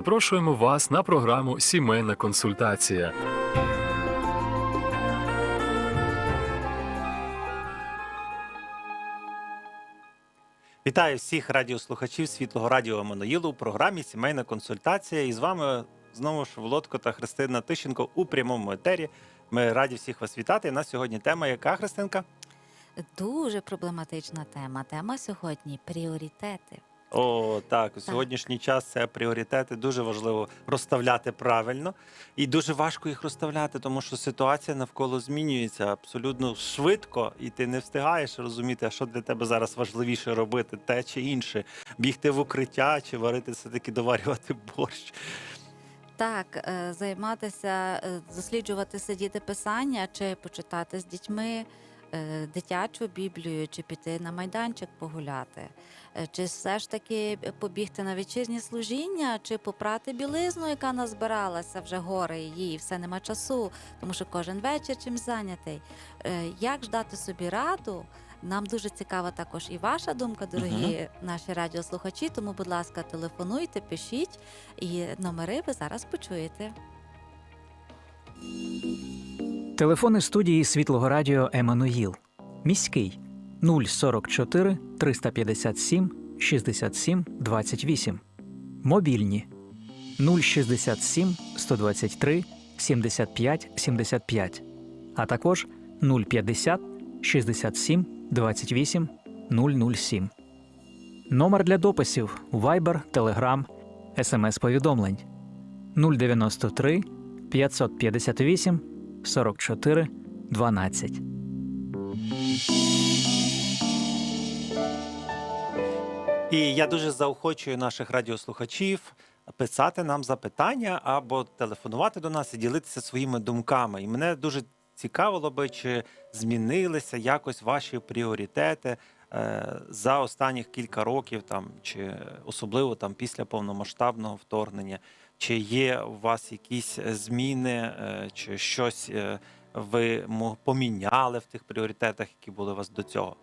Запрошуємо вас на програму Сімейна консультація. Вітаю всіх радіослухачів Світлого Радіо Еммануїлу у програмі Сімейна консультація. І з вами знову ж Володко та Христина Тищенко у прямому етері. Ми раді всіх вас вітати. І у нас сьогодні тема яка, Христинка? Дуже проблематична тема. Тема сьогодні пріоритети. О, так, у сьогоднішній час це пріоритети. Дуже важливо розставляти правильно, і дуже важко їх розставляти, тому що ситуація навколо змінюється абсолютно швидко, і ти не встигаєш розуміти, що для тебе зараз важливіше робити, те чи інше, бігти в укриття чи варити все таки доварювати борщ. Так, е, займатися, е, досліджувати сидіти писання, чи почитати з дітьми е, дитячу біблію, чи піти на майданчик погуляти, чи все ж таки побігти на вечірнє служіння, чи попрати білизну, яка назбиралася вже гори її, і все нема часу, тому що кожен вечір чимсь зайнятий. Е, Як ж дати собі раду? Нам дуже цікава також і ваша думка, дорогі наші радіослухачі. Тому, будь ласка, телефонуйте, пишіть, і номери ви зараз почуєте. Телефони студії Світлого Радіо Еммануїл. Міський 044 357 67 28. Мобільні 067 123 75 75. А також 050 67 28 007. Номер для дописів Viber, Telegram, SMS-повідомлень 093 558 44 12. І я дуже заохочую наших радіослухачів писати нам запитання або телефонувати до нас і ділитися своїми думками. І мене дуже цікавило би, чи змінилися якось ваші пріоритети е, за останніх кілька років, там чи особливо там після повномасштабного вторгнення. Чи є у вас якісь зміни, е, чи щось е, ви поміняли в тих пріоритетах, які були у вас до цього?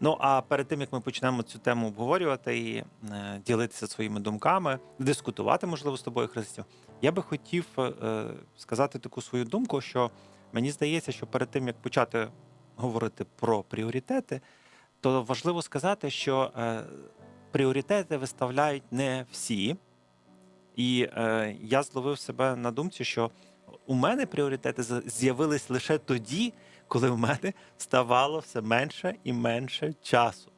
Ну а перед тим як ми почнемо цю тему обговорювати і е, ділитися своїми думками, дискутувати, можливо, з тобою, Христю, я би хотів е, сказати таку свою думку, що мені здається, що перед тим як почати говорити про пріоритети, то важливо сказати, що е, пріоритети виставляють не всі. І е, я зловив себе на думці, що у мене пріоритети з'явились лише тоді, коли в мене ставало все менше і менше часу.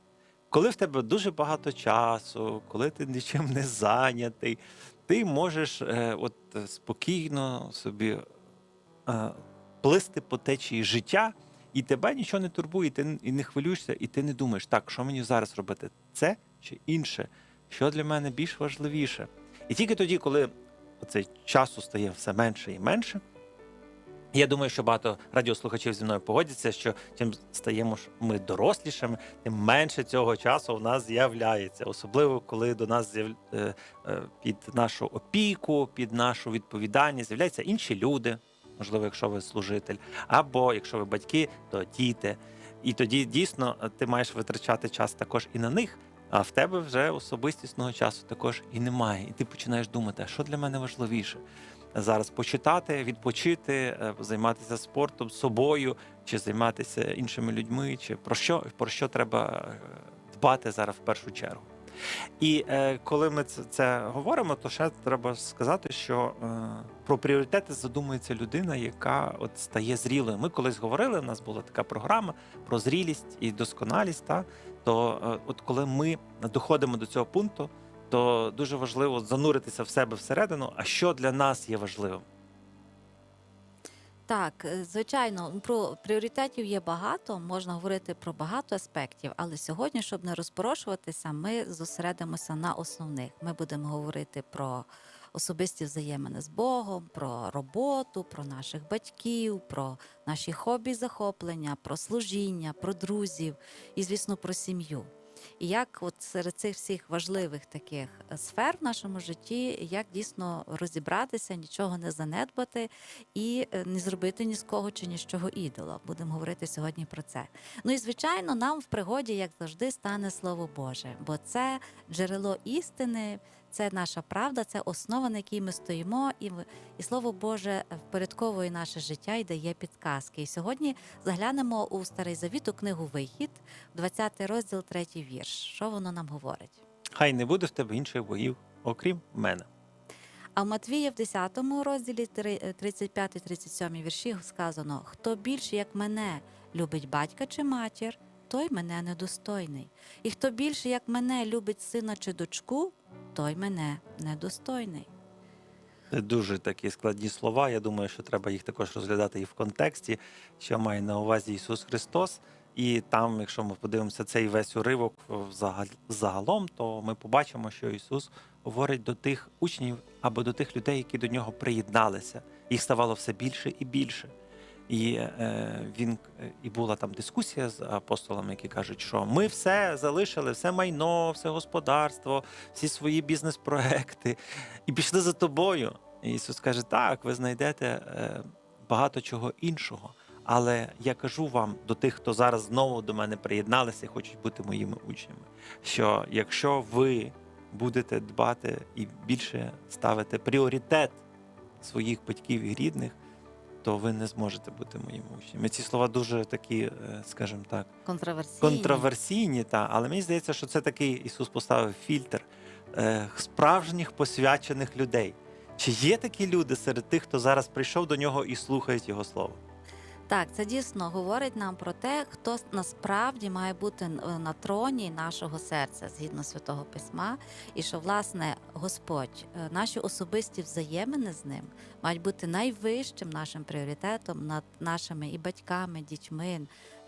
Коли в тебе дуже багато часу, коли ти нічим не зайнятий, ти можеш е, от е, спокійно собі е, плисти по течії життя, і тебе нічого не турбує, і ти і не хвилюєшся, і ти не думаєш, так, що мені зараз робити? Це чи інше? Що для мене більш важливіше? І тільки тоді, коли оцей часу стає все менше і менше, я думаю, що багато радіослухачів зі мною погодяться, що чим стаємо ми дорослішими, тим менше цього часу в нас з'являється, особливо коли до нас з'яв... е, е, під нашу опіку, під нашу відповідальність з'являються інші люди, можливо, якщо ви служитель, або якщо ви батьки, то діти. І тоді дійсно ти маєш витрачати час також і на них. А в тебе вже особистісного часу також і немає. І ти починаєш думати, а що для мене важливіше зараз почитати, відпочити, е, займатися спортом, собою, чи займатися іншими людьми, чи про що про що треба е, дбати зараз в першу чергу. І е, коли ми це, це говоримо, то ще треба сказати, що е, про пріоритети задумується людина, яка от стає зрілою. Ми колись говорили, у нас була така програма про зрілість і досконалість. Та то е, от коли ми доходимо до цього пункту, то дуже важливо зануритися в себе всередину. А що для нас є важливим? Так, е, звичайно, про пріоритетів є багато, можна говорити про багато аспектів, але сьогодні, щоб не розпорошуватися, ми зосередимося на основних. Ми будемо говорити про особисті взаємини з Богом, про роботу, про наших батьків, про наші хобі, захоплення, про служіння, про друзів і, звісно, про сім'ю. І як от серед цих всіх важливих таких е, сфер в нашому житті, як дійсно розібратися, нічого не занедбати і е, не зробити ні з кого чи ні з чого ідола. Будемо говорити сьогодні про це. Ну і звичайно, нам в пригоді, як завжди, стане слово Боже, бо це джерело істини, це наша правда, це основа, на якій ми стоїмо, і, і слово Боже впорядковує наше життя і дає підказки. І сьогодні заглянемо у старий завіт у книгу Вихід, 20 розділ, 3 вірш. Що воно нам говорить? Хай не буде в тебе інших богів, окрім мене. А в Матвія в 10 розділі три- 35-37 вірші сказано: хто більше, як мене, любить батька чи матір, той мене недостойний. І хто більше, як мене, любить сина чи дочку, той мене недостойний. Це дуже такі складні слова. Я думаю, що треба їх також розглядати і в контексті, що має на увазі Ісус Христос. І там, якщо ми подивимося цей весь уривок взагал- загалом, то ми побачимо, що Ісус говорить до тих учнів або до тих людей, які до нього приєдналися. Їх ставало все більше і більше. І е, він е, і була там дискусія з апостолами, які кажуть, що ми все залишили, все майно, все господарство, всі свої бізнес-проекти, і пішли за тобою. І Ісус каже: так, ви знайдете е, багато чого іншого. Але я кажу вам до тих, хто зараз знову до мене приєдналися і хочуть бути моїми учнями, що якщо ви будете дбати і більше ставити пріоритет своїх батьків і рідних, то ви не зможете бути моїми учнями. Ці слова дуже такі, е, скажімо так, Контроверсійні. контроверсійні, та, але мені здається, що це такий Ісус поставив фільтр е, справжніх посвячених людей. Чи є такі люди серед тих, хто зараз прийшов до нього і слухають його слово? Так, це дійсно говорить нам про те, хто насправді має бути на троні нашого серця згідно святого письма, і що власне Господь, е, наші особисті взаємини з ним мають бути найвищим нашим пріоритетом над нашими і батьками, дітьми,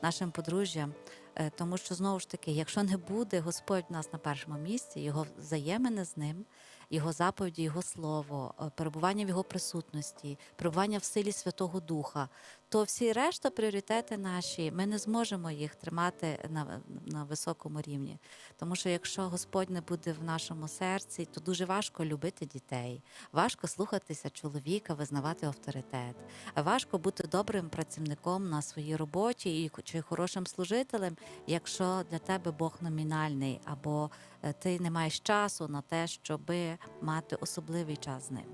нашим подружжям. Е, Тому що знову ж таки, якщо не буде Господь в нас на першому місці, його взаємини з ним, його заповіді, його слово, е, перебування в його присутності, перебування в силі Святого Духа, то всі решта пріоритети наші, ми не зможемо їх тримати на, на високому рівні. Тому що якщо Господь не буде в нашому серці, то дуже важко любити дітей, важко слухатися чоловіка, визнавати авторитет, важко бути добрим працівником на своїй роботі і чи хорошим служителем, якщо для тебе Бог номінальний, або е, ти не маєш часу на те, щоби мати особливий час з ним.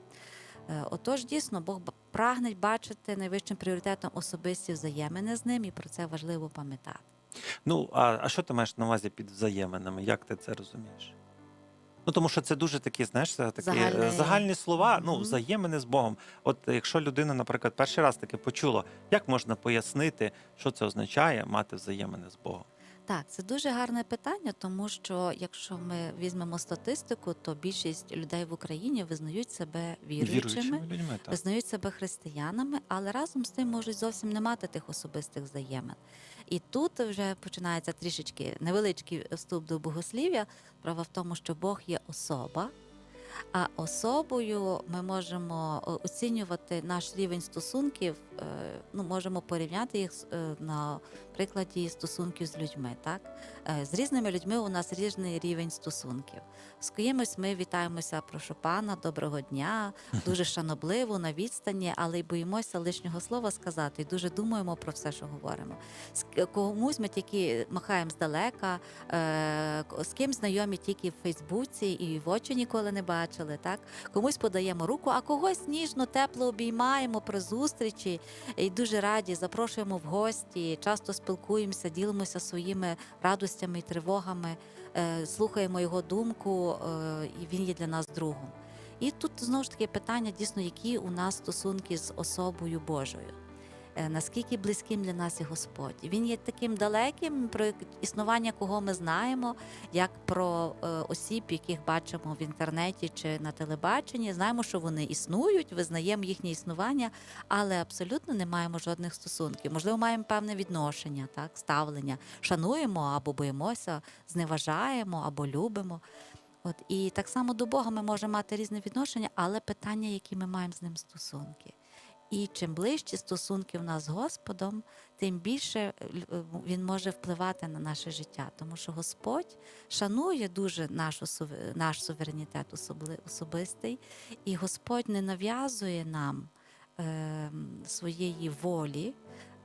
Е, Отож, дійсно, Бог прагне бачити найвищим пріоритетом особисті взаємини з ним, і про це важливо пам'ятати. Ну, а, а що ти маєш на увазі під взаєминами? Як ти це розумієш? Ну, тому що це дуже такі, знаєш, такі Загальні... загальні слова, ну, Мгм. взаємини з Богом. От якщо людина, наприклад, перший раз таке почула, як можна пояснити, що це означає мати взаємини з Богом? Так, це дуже гарне питання, тому що якщо ми візьмемо статистику, то більшість людей в Україні визнають себе віруючими, людьми, так. визнають себе християнами, але разом з тим можуть зовсім не мати тих особистих взаємин. І тут вже починається трішечки невеличкий вступ до богослів'я. Справа в тому, що Бог є особа. А особою ми можемо е, оцінювати наш рівень стосунків, е, ну можемо порівняти їх е, на прикладі стосунків з людьми. Так з різними людьми у нас різний рівень стосунків. З кимось ми вітаємося, прошу пана, доброго дня, дуже шанобливо на відстані, але й боїмося лишнього слова сказати, і дуже думаємо про все, що говоримо. З комусь ми тільки махаємо здалека, з ким знайомі тільки в Фейсбуці і в очі ніколи не бачили. Так комусь подаємо руку, а когось ніжно, тепло обіймаємо при зустрічі і дуже раді запрошуємо в гості. Часто спілкуємося, ділимося своїми радостями і тривогами, е, слухаємо його думку, е, і він є для нас другом. І тут знову ж таки питання дійсно, які у нас стосунки з особою Божою. Е, Наскільки близьким для нас є Господь? Він є таким далеким, про існування кого ми знаємо, як про е, осіб, яких бачимо в інтернеті чи на телебаченні. Знаємо, що вони існують, визнаємо їхнє існування, але абсолютно не маємо жодних стосунків. Можливо, маємо певне відношення, так, ставлення, шануємо або боїмося, зневажаємо або любимо. От і так само до Бога ми можемо мати різне відношення, але питання, які ми маємо з ним стосунки. І чим ближчі стосунки в нас з Господом, тим більше е, е, він може впливати на наше життя, тому що Господь шанує дуже нашу наш суверенітет особистий, і Господь не нав'язує нам е, своєї волі,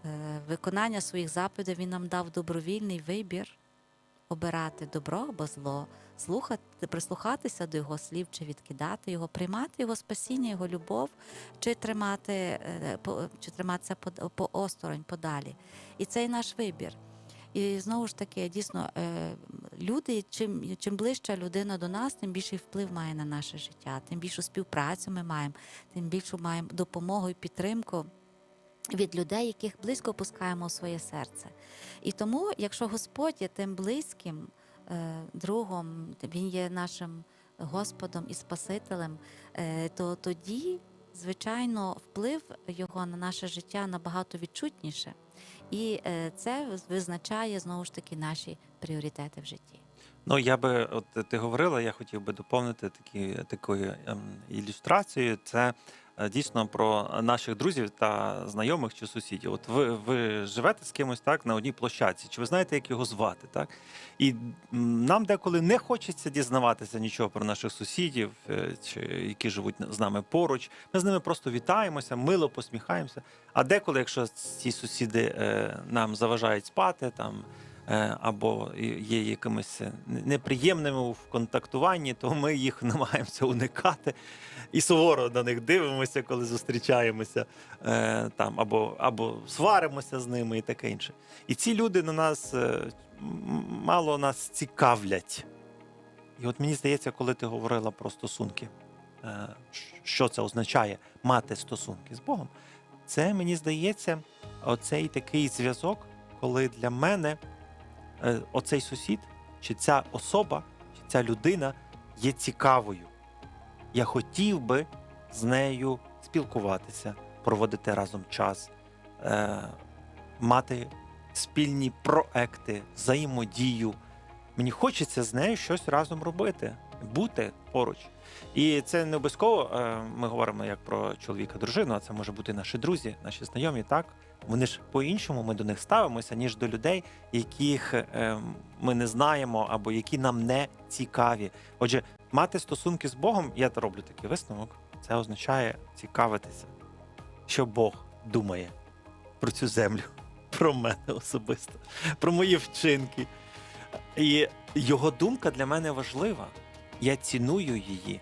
е, виконання своїх заповідей. Він нам дав добровільний вибір обирати добро або зло, слухати, прислухатися до його слів, чи відкидати його, приймати його спасіння, його любов, чи тримати е, чи триматися по, осторонь подалі. І це і наш вибір. І знову ж таки, дійсно, е, люди, чим, чим ближча людина до нас, тим більший вплив має на наше життя, тим більшу співпрацю ми маємо, тим більшу маємо допомогу і підтримку від людей, яких близько пускаємо в своє серце. І тому, якщо Господь є тим близьким другом, Він є нашим Господом і Спасителем, е, то тоді, звичайно, вплив його на наше життя набагато відчутніше. І е, це визначає знову ж таки наші пріоритети в житті. Ну, я би, от ти говорила, я хотів би доповнити такі, такою ем, ілюстрацією. Це е, дійсно про наших друзів та знайомих чи сусідів. От ви, ви живете з кимось так на одній площадці, чи ви знаєте, як його звати, так? І нам деколи не хочеться дізнаватися нічого про наших сусідів, е, чи які живуть з нами поруч. Ми з ними просто вітаємося, мило посміхаємося. А деколи, якщо ці сусіди е, нам заважають спати, там е, або є якимись неприємними в контактуванні, то ми їх намагаємося уникати і суворо на них дивимося, коли зустрічаємося е, там, або, або сваримося з ними і таке інше. І ці люди на нас е, мало нас цікавлять. І от мені здається, коли ти говорила про стосунки, е, що це означає мати стосунки з Богом, це мені здається, оцей такий зв'язок, коли для мене е, оцей сусід, чи ця особа, чи ця людина є цікавою. Я хотів би з нею спілкуватися, проводити разом час, е, мати спільні проекти, взаємодію. Мені хочеться з нею щось разом робити, бути поруч. І це не обов'язково. е, Ми говоримо як про чоловіка, дружину, а це може бути наші друзі, наші знайомі. Так вони ж по-іншому ми до них ставимося, ніж до людей, яких е, ми не знаємо або які нам не цікаві. Отже, мати стосунки з Богом, я роблю такий висновок. Це означає цікавитися, що Бог думає про цю землю, про мене особисто, про мої вчинки. І його думка для мене важлива. Я ціную її,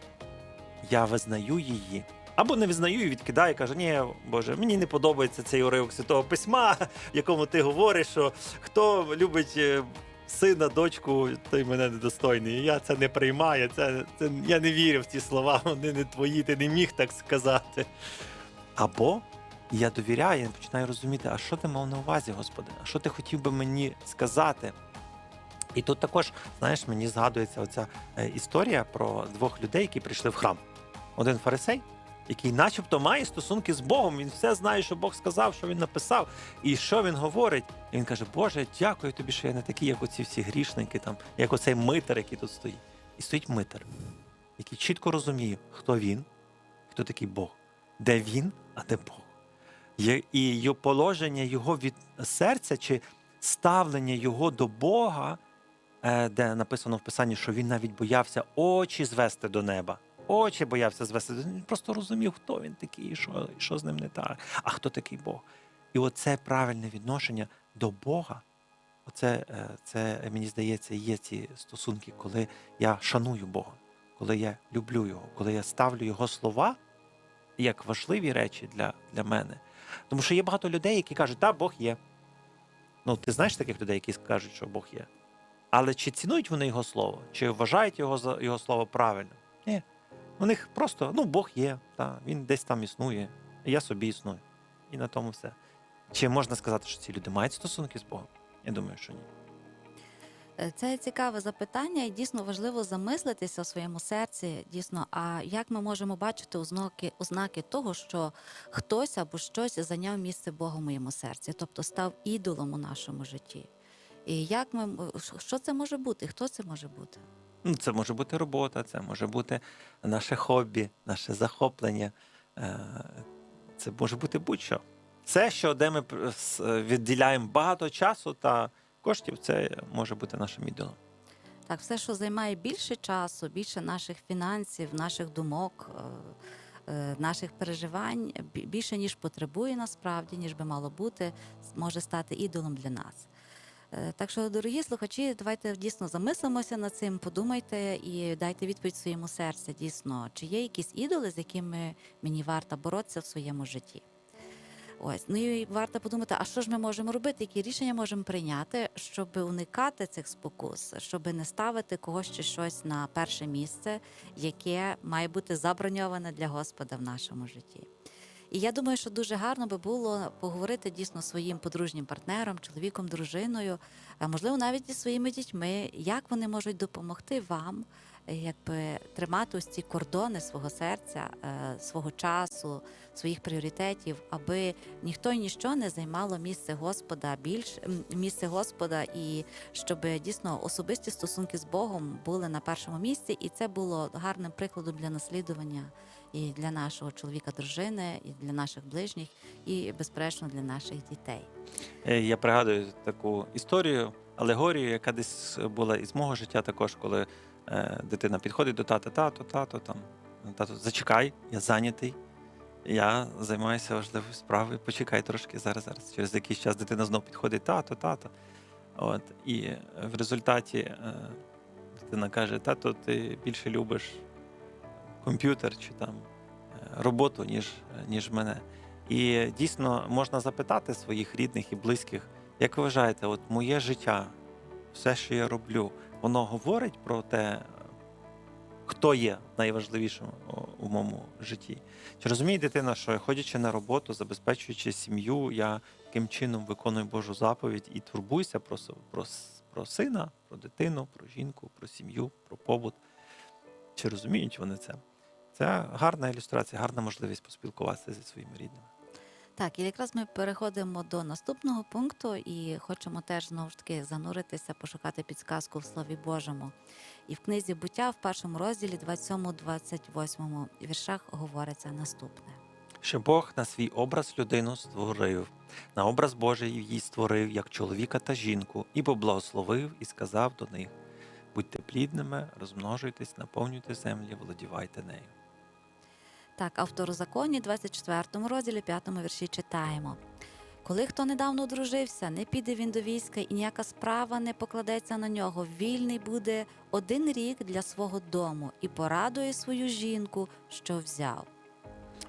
я визнаю її. Або не визнаю і відкидаю, каже, ні, Боже, мені не подобається цей уривок святого письма, в якому ти говориш, що хто любить е, сина, дочку, той мене недостойний. Я це не приймаю. Це, це я не вірю в ці слова, вони не твої, ти не міг так сказати. Або я довіряю, я починаю розуміти, а що ти мав на увазі, Господи? А що ти хотів би мені сказати? І тут також, знаєш, мені згадується оця е, історія про двох людей, які прийшли в храм. Один фарисей, який начебто має стосунки з Богом, він все знає, що Бог сказав, що він написав, і що він говорить. І він каже: Боже, дякую тобі, що я не такий, як оці всі грішники, там, як оцей митар, який тут стоїть. І стоїть митар, який чітко розуміє, хто він, хто такий Бог, де він, а де Бог. І положення його від серця чи ставлення його до Бога, е, де написано в Писанні, що він навіть боявся очі звести до неба. Очі боявся звести. Він просто розумів, хто він такий, що, що з ним не так, а хто такий Бог. І оце правильне відношення до Бога. Оце, е, це, мені здається, є ці стосунки, коли я шаную Бога, коли я люблю Його, коли я ставлю Його слова як важливі речі для, для мене. Тому що є багато людей, які кажуть, так, Бог є. Ну, ти знаєш таких людей, які скажуть, що Бог є. Але чи цінують вони його слово, чи вважають його його слово правильним? У них просто ну, Бог є, та, він десь там існує, я собі існую. І на тому все. Чи можна сказати, що ці люди мають стосунки з Богом? Я думаю, що ні. Е, Це цікаве запитання, і дійсно важливо замислитися у своєму серці. Дійсно, а як ми можемо бачити ознаки, ознаки того, що хтось або щось зайняв місце Бога в моєму серці, тобто став ідолом у нашому житті. І як ми що це може бути? Хто це може бути? Ну, це може бути робота, це може бути наше хобі, наше захоплення. Е, Це може бути будь-що. Все, що де ми відділяємо багато часу та коштів, це може бути нашим ідолом. Так, все, що займає більше часу, більше наших фінансів, наших думок, е, е, наших переживань, більше ніж потребує насправді, ніж би мало бути, може стати ідолом для нас. Е, Так що, дорогі слухачі, давайте дійсно замислимося над цим, подумайте і дайте відповідь своєму серцю. Дійсно, чи є якісь ідоли, з якими мені варто боротися в своєму житті. Ось, ну і варто подумати, а що ж ми можемо робити, які рішення можемо прийняти, щоб уникати цих спокус, щоб не ставити когось чи щось на перше місце, яке має бути заброньоване для Господа в нашому житті. І я думаю, що дуже гарно би було поговорити дійсно своїм подружнім партнером, чоловіком, дружиною, а можливо, навіть із своїми дітьми, як вони можуть допомогти вам, е, якби тримати ось ці кордони свого серця, е, свого часу, своїх пріоритетів, аби ніхто і ніщо не займало місце Господа більш місце Господа, і щоб дійсно особисті стосунки з Богом були на першому місці, і це було гарним прикладом для наслідування і для нашого чоловіка, дружини, і для наших ближніх, і безперечно для наших дітей. Е, Я пригадую таку історію, алегорію, яка десь була із мого життя також, коли е, дитина підходить до тата, тато, тато, там, тато, зачекай, я зайнятий. Я займаюся важливою справою. Почекай трошки зараз, зараз. Через якийсь час дитина знов підходить, тато, тато. От, і в результаті е, дитина каже: тато, ти більше любиш комп'ютер чи там е, роботу, ніж, ніж мене. І дійсно можна запитати своїх рідних і близьких, як ви вважаєте, от моє життя, все, що я роблю, воно говорить про те, хто є найважливішим у- моєму житті. Чи розуміє дитина, що ходячи на роботу, забезпечуючи сім'ю, я таким чином виконую Божу заповідь і турбуюся про, про, про сина, про дитину, про жінку, про сім'ю, про побут. Чи розуміють вони це? Це гарна ілюстрація, гарна можливість поспілкуватися зі своїми рідними. Так, і якраз ми переходимо до наступного пункту і хочемо теж знову ж таки зануритися, пошукати підсказку в Слові Божому. І в книзі буття в першому розділі 27-28 віршах говориться наступне. що Бог на свій образ людину створив, на образ Божий її створив як чоловіка та жінку, і поблагословив і сказав до них: будьте плідними, розмножуйтесь, наповнюйте землі, володівайте нею. Так, а в второзаконі, 24 розділі, 5 вірші читаємо. Коли хто недавно одружився, не піде він до війська, і ніяка справа не покладеться на нього. Вільний буде один рік для свого дому і порадує свою жінку, що взяв.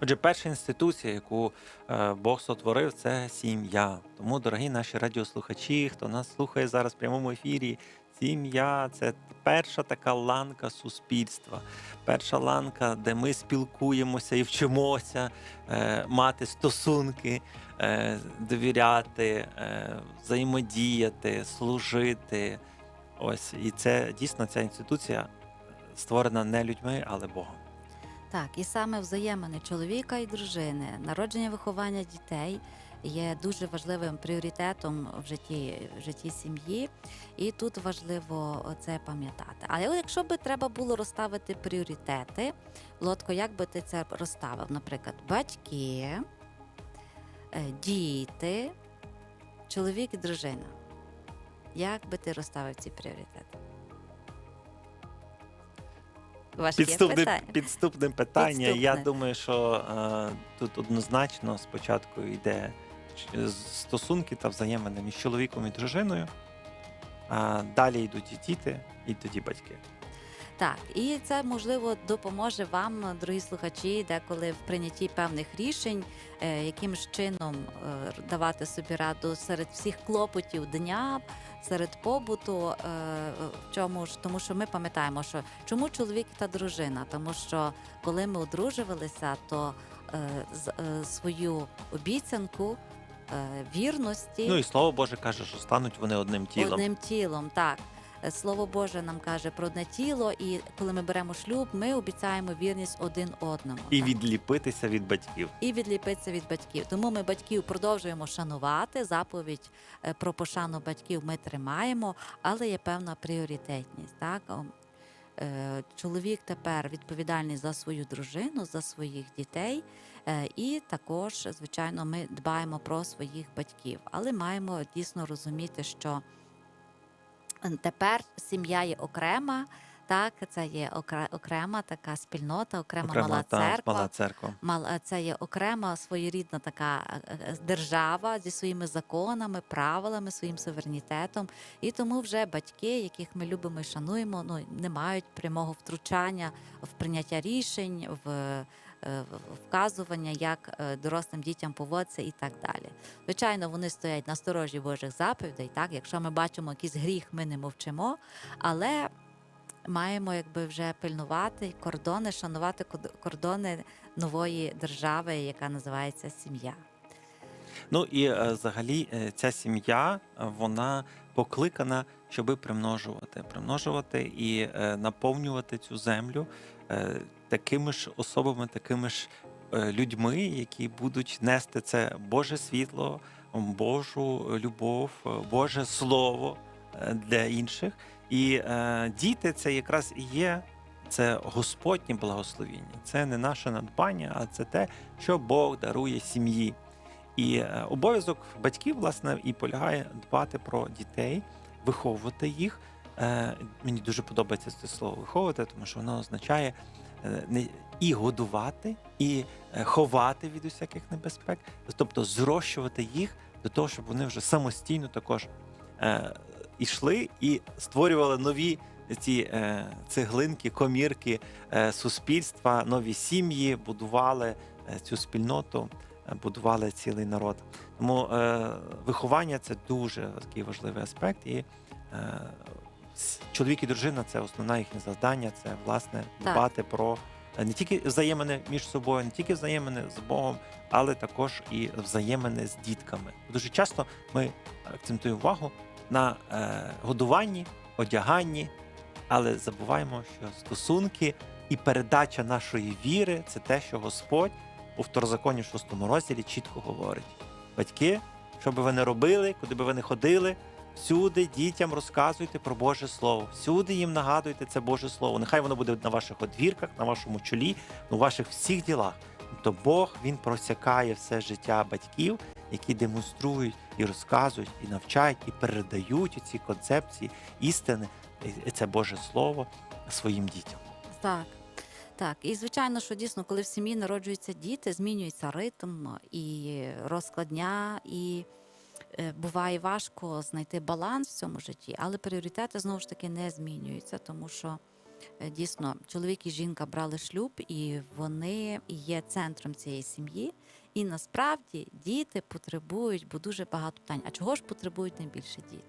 Отже, перша інституція, яку е, Бог сотворив, це сім'я. Тому, дорогі наші радіослухачі, хто нас слухає зараз в прямому ефірі, сім'я це перша така ланка суспільства, перша ланка, де ми спілкуємося і вчимося е, мати стосунки, е, довіряти, е, взаємодіяти, служити. Ось і це дійсно ця інституція створена не людьми, але Богом. Так, і саме взаємини чоловіка і дружини, народження виховання дітей є дуже важливим пріоритетом в житті, в житті сім'ї, і тут важливо це пам'ятати. Але якщо би треба було розставити пріоритети, Лотко, як би ти це розставив? Наприклад, батьки, е, діти, чоловік і дружина. Як би ти розставив ці пріоритети? Важке Підступне, питання. підступне питання. Я думаю, що е, тут однозначно спочатку йде стосунки та взаємини між чоловіком і дружиною, а далі йдуть і діти, і тоді батьки. Так, і це можливо допоможе вам, дорогі слухачі, деколи в прийнятті певних рішень, е, яким чином е, давати собі раду серед всіх клопотів дня, серед побуту. е, В чому ж тому, що ми пам'ятаємо, що чому чоловік та дружина? Тому що коли ми одружувалися, то е, е, свою обіцянку е, вірності Ну і слово Боже каже, що стануть вони одним тілом. Одним тілом, так. Е, Слово Боже нам каже про одне тіло, і коли ми беремо шлюб, ми обіцяємо вірність один одному. І так. відліпитися від батьків. і відліпитися від батьків. Тому ми батьків продовжуємо шанувати. Заповідь е, про пошану батьків ми тримаємо, але є певна пріоритетність. Так? Е, Чоловік тепер відповідальний за свою дружину, за своїх дітей, е, і також, звичайно, ми дбаємо про своїх батьків, але маємо дійсно розуміти, що тепер сім'я є окрема. Так, це є окрема така спільнота, окрема, Окрема мала та, церква. мала церква. Мал- е, Це є окрема своєрідна така е, е, держава зі своїми законами, правилами, своїм суверенітетом. І тому вже батьки, яких ми любимо і шануємо, ну не мають прямого втручання в прийняття рішень, е, в- вказування, як е, дорослим дітям поводитися і так далі. Звичайно, вони стоять на сторожі Божих заповідей. Так, якщо ми бачимо якийсь гріх, ми не мовчимо, але маємо якби вже пильнувати кордони, шанувати кордони нової держави, яка називається сім'я. Ну і е, взагалі е, ця сім'я е, вона покликана, щоби примножувати, примножувати і е, наповнювати цю землю е, такими ж особами, такими ж е, людьми, які будуть нести це Боже світло, Божу любов, е, Боже слово е, для інших. І е, діти це якраз і є. Це Господнє благословіння, це не наше надбання, а це те, що Бог дарує сім'ї. І е, обов'язок батьків, власне, і полягає дбати про дітей, виховувати їх. Е, Мені дуже подобається це слово виховувати, тому що воно означає е, не і годувати, і е, ховати від усяких небезпек, тобто зрощувати їх до того, щоб вони вже самостійно також ішли і створювали нові ці е, цеглинки, комірки е, суспільства, нові сім'ї, будували е, цю спільноту е, будували цілий народ. Тому е, виховання це дуже такий важливий аспект. І е, чоловік і дружина це основне їхнє завдання, це власне Так. дбати про е, не тільки взаємини між собою, не тільки взаємини з Богом, але також і взаємини з дітками. Дуже часто ми акцентуємо увагу на е, годуванні, одяганні, але забуваємо, що стосунки і передача нашої віри це те, що Господь у второзаконі 6 розділі чітко говорить: батьки, що би ви не робили, куди би ви не ходили, всюди дітям розказуйте про Боже Слово, всюди їм нагадуйте це Боже Слово. Нехай воно буде на ваших одвірках, на вашому чолі, у ваших всіх ділах. То Бог він просякає все життя батьків, які демонструють і розказують, і навчають, і передають ці концепції істини, це Боже Слово своїм дітям. Так. Так, і звичайно, що дійсно, коли в сім'ї народжуються діти, змінюється ритм і розклад дня, і буває важко знайти баланс в цьому житті, але пріоритети знову ж таки не змінюються, тому що е, дійсно чоловік і жінка брали шлюб, і вони є центром цієї сім'ї. І насправді діти потребують, бо дуже багато питань. А чого ж потребують найбільше діти?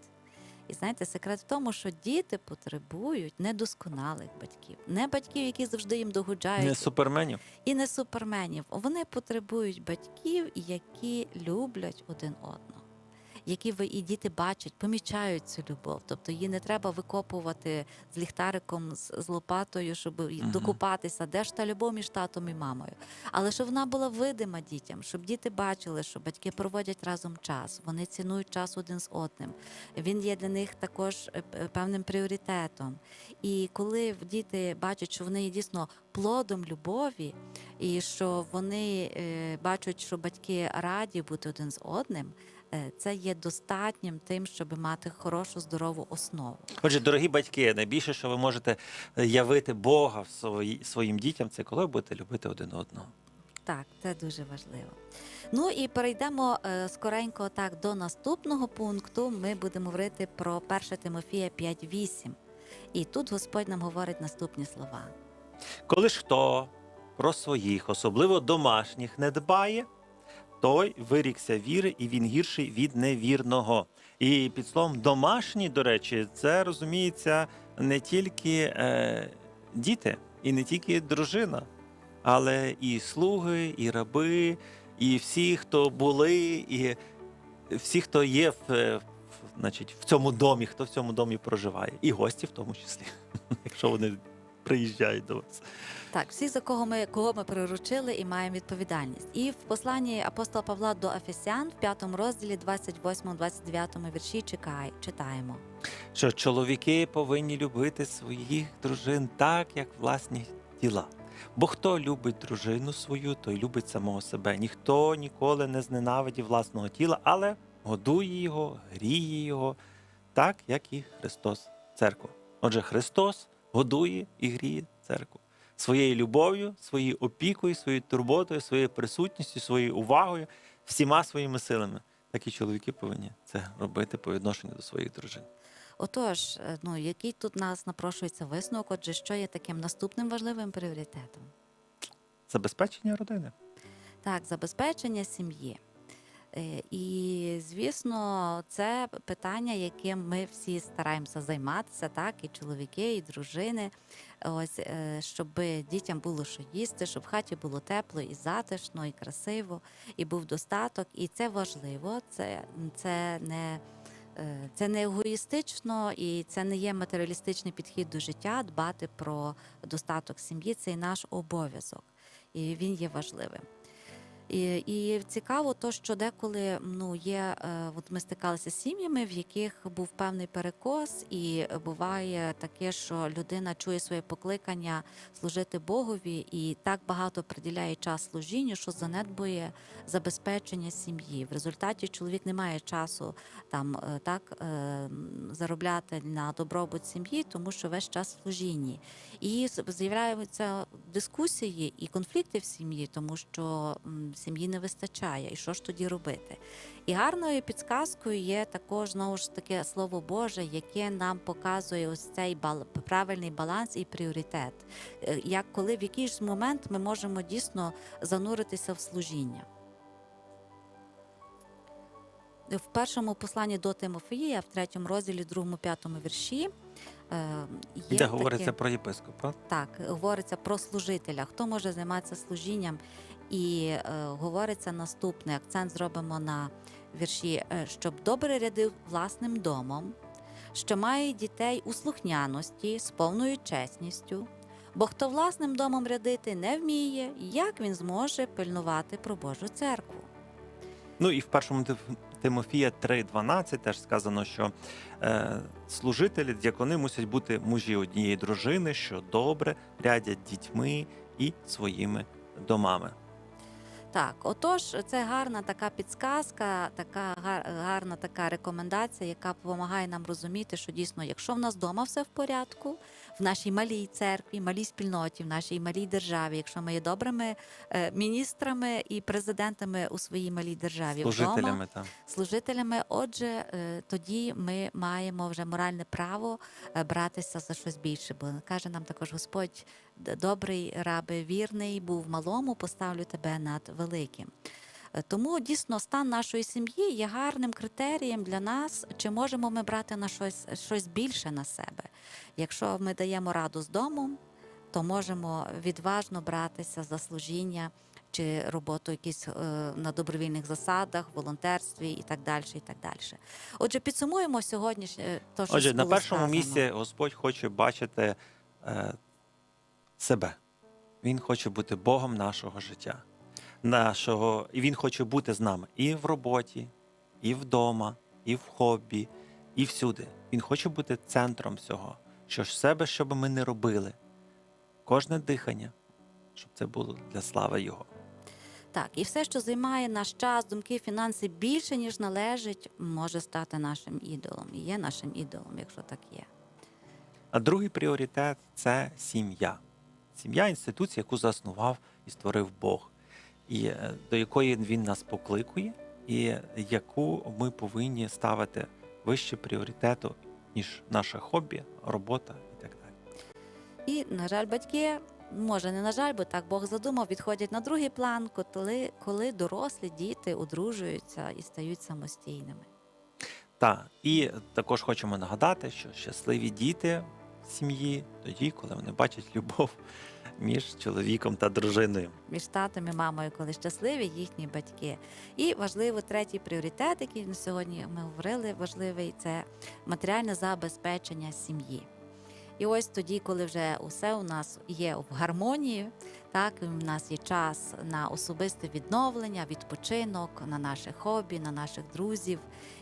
І знаєте, секрет в тому, що діти потребують недосконалих батьків, не батьків, які завжди їм догоджають, Не суперменів. і не суперменів. Вони потребують батьків, які люблять один одного. Які ви і діти бачать, помічають цю любов. Тобто її не треба викопувати з ліхтариком, з, з лопатою, щоб Мгм. докупатися, де ж та любов між татом і мамою. Але щоб вона була видима дітям, щоб діти бачили, що батьки проводять разом час, вони цінують час один з одним. Він є для них також е, певним пріоритетом. І коли діти бачать, що вони є дійсно плодом любові, і що вони е, бачать, що батьки раді бути один з одним, е, це є достатнім тим, щоб мати хорошу здорову основу. Отже, дорогі батьки, найбільше, що ви можете е, явити Бога в свої, своїм дітям, це коли будете любити один одного. Так, це дуже важливо. Ну і перейдемо е, скоренько так до наступного пункту. Ми будемо говорити про 1 Тимофія 5.8. І тут Господь нам говорить наступні слова. Коли ж хто про своїх, особливо домашніх, не дбає, той вирікся віри, і він гірший від невірного. І під словом домашні, до речі, це розуміється не тільки е, діти, і не тільки дружина, але і слуги, і раби, і всі, хто були, і всі, хто є в, е, в, значить, в цьому домі, хто в цьому домі проживає, і гості в тому числі, якщо вони приїжджають до вас. Так, всі, за кого ми кого ми приручили і маємо відповідальність. І в посланні апостола Павла до Ефесян в 5 розділі 28-29 вірші чекай, читаємо. що чоловіки повинні любити своїх дружин так, як власні тіла. Бо хто любить дружину свою, той любить самого себе. Ніхто ніколи не зненавидів власного тіла, але годує його, гріє його, так як і Христос церкву. Отже, Христос годує і гріє церкву своєю любов'ю, своєю опікою, своєю турботою, своєю присутністю, своєю увагою, всіма своїми силами. Так і чоловіки повинні це робити по відношенню до своїх дружин. Отож, е, ну який тут нас напрошується висновок? Отже, що є таким наступним важливим пріоритетом? Забезпечення родини. Так, забезпечення сім'ї. Е, І, звісно, це питання, яким ми всі стараємося займатися, так, і чоловіки, і дружини. Ось, е, щоб дітям було що їсти, щоб в хаті було тепло і затишно, і красиво, і був достаток. І це важливо. Це, це не. е, Це не егоїстично і це не є матеріалістичний підхід до життя. Дбати про достаток сім'ї це і наш обов'язок, і він є важливим. І, і цікаво, то що деколи ну є, е, от ми стикалися з сім'ями, в яких був певний перекос, і буває таке, що людина чує своє покликання служити Богові, і так багато приділяє час служінню, що занедбує забезпечення сім'ї. В результаті чоловік не має часу там е, так е, заробляти на добробут сім'ї, тому що весь час в служінні. І з'являються дискусії і конфлікти в сім'ї, тому що сім'ї не вистачає. І що ж тоді робити? І гарною підсказкою є також знову ж таке слово Боже, яке нам показує ось цей бал- правильний баланс і пріоритет. Е, Як коли в якийсь момент ми можемо дійсно зануритися в служіння. В першому посланні до Тимофія, в третьому розділі, другому, п'ятому вірші, е, є Де таке- говориться про єпископа. так, говориться про служителя, хто може займатися служінням, і е, говориться наступний акцент зробимо на вірші, е, щоб добре рядив власним домом, що має дітей у слухняності з повною чесністю. Бо хто власним домом рядити не вміє, як він зможе пильнувати про Божу церкву? Ну і в першому Тимофія 3.12 теж сказано, що е, служителі, дякони мусять бути мужі однієї дружини, що добре рядять дітьми і своїми домами. Так, отож, це гарна така підсказка, така гар- гарна така рекомендація, яка допомагає нам розуміти, що дійсно, якщо в нас вдома все в порядку, в нашій малій церкві, малій спільноті, в нашій малій державі, якщо ми є добрими е, міністрами і президентами у своїй малій державі, вдома, Служителями там. служителями. Отже, е, тоді ми маємо вже моральне право е, братися за щось більше. Бо каже нам також Господь, добрий раби, вірний, був малому, поставлю тебе над великим. Тому дійсно стан нашої сім'ї є гарним критерієм для нас, чи можемо ми брати на щось, щось більше на себе. Якщо ми даємо раду з домом, то можемо відважно братися за служіння чи роботу якісь е, на добровільних засадах, волонтерстві і так далі. І так далі. Отже, підсумуємо сьогоднішнє то, що Отже, на першому сказано. місці Господь хоче бачити е, себе. Він хоче бути Богом нашого життя. Нашого, і Він хоче бути з нами і в роботі, і вдома, і в хобі, і всюди. Він хоче бути центром всього. Що ж себе, що би ми не робили, кожне дихання, щоб це було для слави Його. Так, і все, що займає наш час, думки, фінанси більше, ніж належить, може стати нашим ідолом. І є нашим ідолом, якщо так є. А другий пріоритет це сім'я. Сім'я інституція, яку заснував і створив Бог, і е, до якої він нас покликує, і яку ми повинні ставити вище пріоритету, ніж наше хобі, робота і так далі. І, на жаль, батьки, може, не на жаль, бо так Бог задумав, відходять на другий план, коли, коли дорослі діти одружуються і стають самостійними. Та і також хочемо нагадати, що щасливі діти в сім'ї тоді, коли вони бачать любов між чоловіком та дружиною. між татом і мамою, коли щасливі їхні батьки. І важливо третій пріоритет, який на сьогодні ми говорили, важливий це матеріальне забезпечення сім'ї. І ось тоді, коли вже усе у нас є в гармонії, так в нас є час на особисте відновлення, відпочинок, на наше хобі, на наших друзів.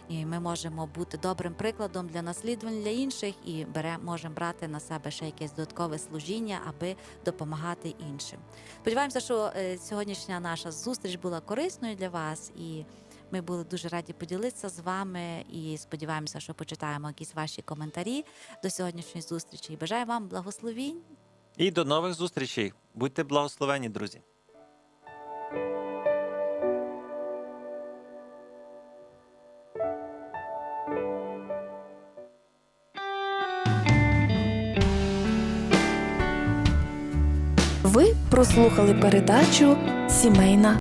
І ми можемо бути добрим прикладом для наслідувань для інших і бере, можемо брати на себе ще якесь додаткове служіння, аби допомагати іншим. Сподіваємося, що е, сьогоднішня наша зустріч була корисною для вас, і Ми були дуже раді поділитися з вами і сподіваємося, що почитаємо якісь ваші коментарі до сьогоднішньої зустрічі. І бажаю вам благословінь. І до нових зустрічей. Будьте благословені, друзі. Ви прослухали передачу Сімейна